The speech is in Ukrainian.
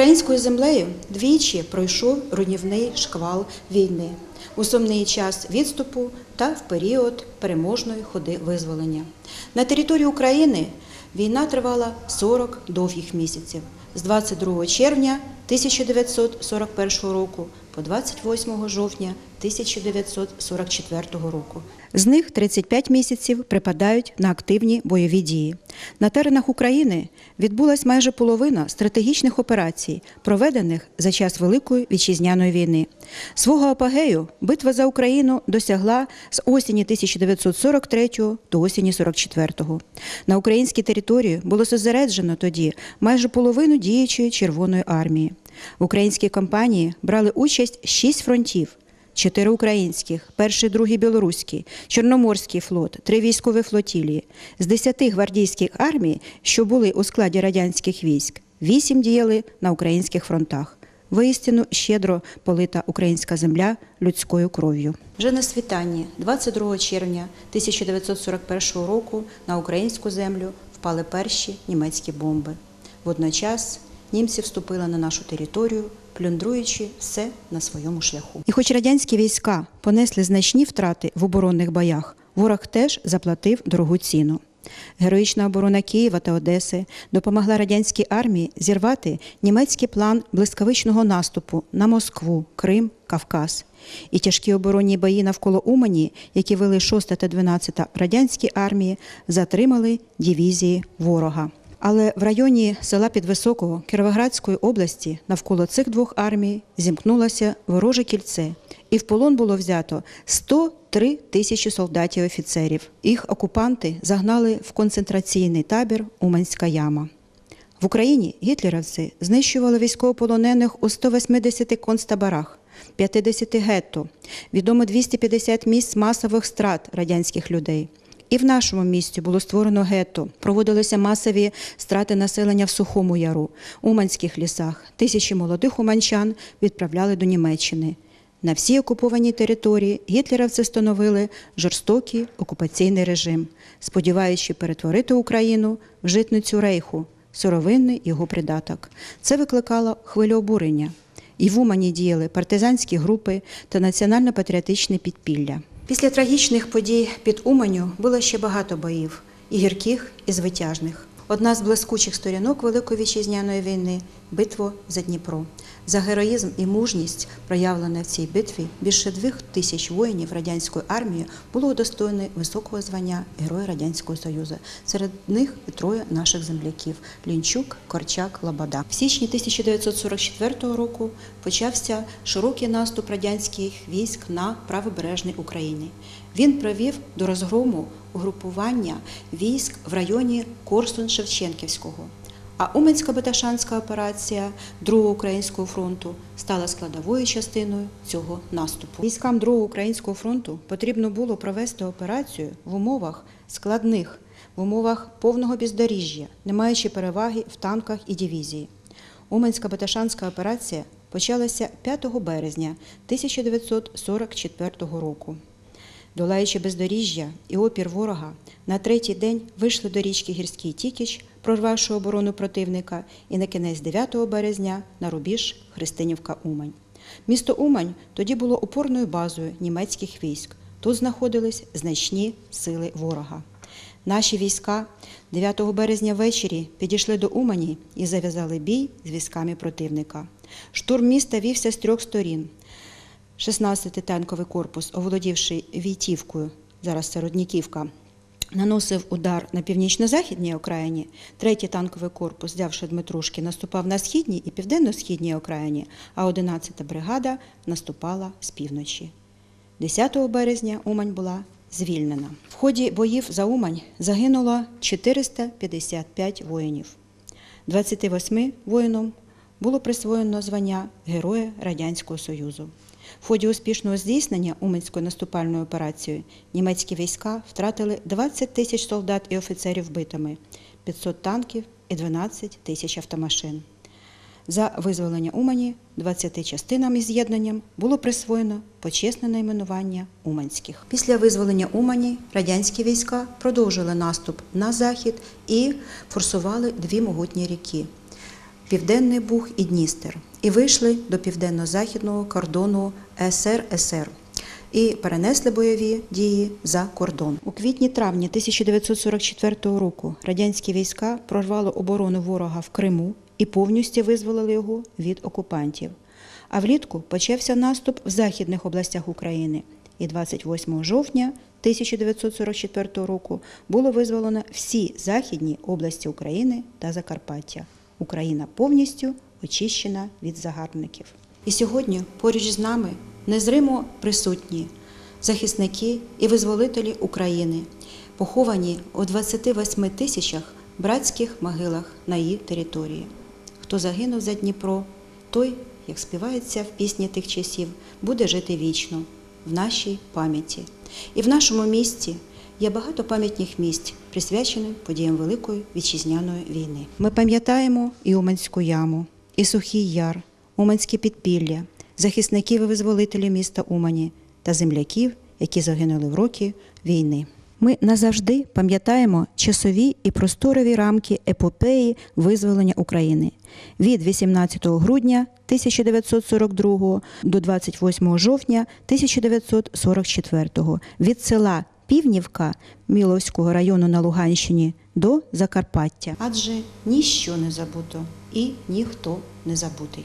українською землею двічі пройшов руйнівний шквал війни у сумний час відступу та в період переможної ходи визволення. На території України війна тривала 40 довгих місяців з 22 червня 1941 року по 28 жовтня 1944 року. З них 35 місяців припадають на активні бойові дії. На теренах України відбулась майже половина стратегічних операцій, проведених за час Великої вітчизняної війни. Свого апогею битва за Україну досягла з осені 1943 до осені 44-го. На українській території було зосереджено тоді майже половину діючої Червоної армії. В українській кампанії брали участь шість фронтів. Чотири українських, перший, другий білоруський, Чорноморський флот, три військові флотілії. З десяти гвардійських армій, що були у складі радянських військ, вісім діяли на українських фронтах. Воістину щедро полита українська земля людською кров'ю. Вже на світанні, 22 червня 1941 року, на українську землю впали перші німецькі бомби. Водночас німці вступили на нашу територію, плюндруючи все на своєму шляху. І хоч радянські війська понесли значні втрати в оборонних боях, ворог теж заплатив дорогу ціну. Героїчна оборона Києва та Одеси допомогла радянській армії зірвати німецький план блискавичного наступу на Москву, Крим, Кавказ. І тяжкі оборонні бої навколо Умані, які вели 6 та 12 радянські армії, затримали дивізії ворога. Але в районі села Підвисокого Кіровоградської області навколо цих двох армій зімкнулося вороже кільце, і в полон було взято 103 тисячі солдатів офіцерів. Їх окупанти загнали в концентраційний табір Уманська яма. В Україні гітлерівці знищували військовополонених у 180 концтаборах, 50 гетто, відомо 250 місць масових страт радянських людей. І в нашому місті було створено гетто, проводилися масові страти населення в Сухому Яру, Уманських лісах. Тисячі молодих уманчан відправляли до Німеччини. На всій окупованій території гітлерівці встановили жорстокий окупаційний режим, сподіваючи перетворити Україну в житницю рейху, сировинний його придаток. Це викликало хвилю обурення. І в Умані діяли партизанські групи та національно-патріотичне підпілля. Після трагічних подій під Уманю було ще багато боїв і гірких, і звитяжних. Одна з блискучих сторінок Великої вітчизняної війни битва за Дніпро. За героїзм і мужність, проявлене в цій битві, більше двох тисяч воїнів радянської армії було удостоєні високого звання Героя Радянського Союзу. Серед них і троє наших земляків Лінчук, Корчак, Лобода. В січні 1944 року почався широкий наступ радянських військ на правобережній Україні. Він привів до розгрому угрупування військ в районі Корсун-Шевченківського. А Умансько-Баташанська операція Другого українського фронту стала складовою частиною цього наступу. Військам Другого українського фронту потрібно було провести операцію в умовах складних, в умовах повного бездоріжжя, не маючи переваги в танках і дивізії. Умансько-Баташанська операція почалася 5 березня 1944 року. Долаючи бездоріжжя і опір ворога, на третій день вийшли до річки Гірський Тікіч, прорвавши оборону противника, і на кінець 9 березня на рубіж Христинівка Умань. Місто Умань тоді було опорною базою німецьких військ. Тут знаходились значні сили ворога. Наші війська 9 березня ввечері підійшли до Умані і зав'язали бій з військами противника. Штурм міста вівся з трьох сторін. 16-й танковий корпус, оволодівши Війтівкою, зараз це Родніківка, наносив удар на північно-західній окраїні. Третій танковий корпус, взявши Дмитрушки, наступав на східній і південно-східній окраїні, а 11-та бригада наступала з півночі. 10 березня Умань була звільнена. В ході боїв за Умань загинуло 455 воїнів. 28 воїнам було присвоєно звання Героя Радянського Союзу. В ході успішного здійснення Уманської наступальної операції німецькі війська втратили 20 тисяч солдат і офіцерів вбитими, 500 танків і 12 тисяч автомашин. За визволення Умані 20 частинам і з'єднанням було присвоєно почесне найменування Уманських. Після визволення Умані радянські війська продовжили наступ на захід і форсували дві могутні ріки Південний Буг і Дністер і вийшли до південно-західного кордону СРСР і перенесли бойові дії за кордон. У квітні-травні 1944 року радянські війська прорвали оборону ворога в Криму і повністю визволили його від окупантів. А влітку почався наступ в західних областях України. І 28 жовтня 1944 року було визволено всі західні області України та Закарпаття. Україна повністю очищена від загарбників. І сьогодні поруч з нами незримо присутні захисники і визволителі України, поховані у 28 тисячах братських могилах на її території. Хто загинув за Дніпро, той, як співається в пісні тих часів, буде жити вічно в нашій пам'яті. І в нашому місті є багато пам'ятних місць, присвячених подіям Великої вітчизняної війни. Ми пам'ятаємо і Уманську яму, і Сухий Яр, Уманське підпілля, захисників і визволителів міста Умані та земляків, які загинули в роки війни. Ми назавжди пам'ятаємо часові і просторові рамки епопеї визволення України від 18 грудня 1942 до 28 жовтня 1944 від села Півнівка Міловського району на Луганщині до Закарпаття. Адже ніщо не забуто і ніхто не забутий.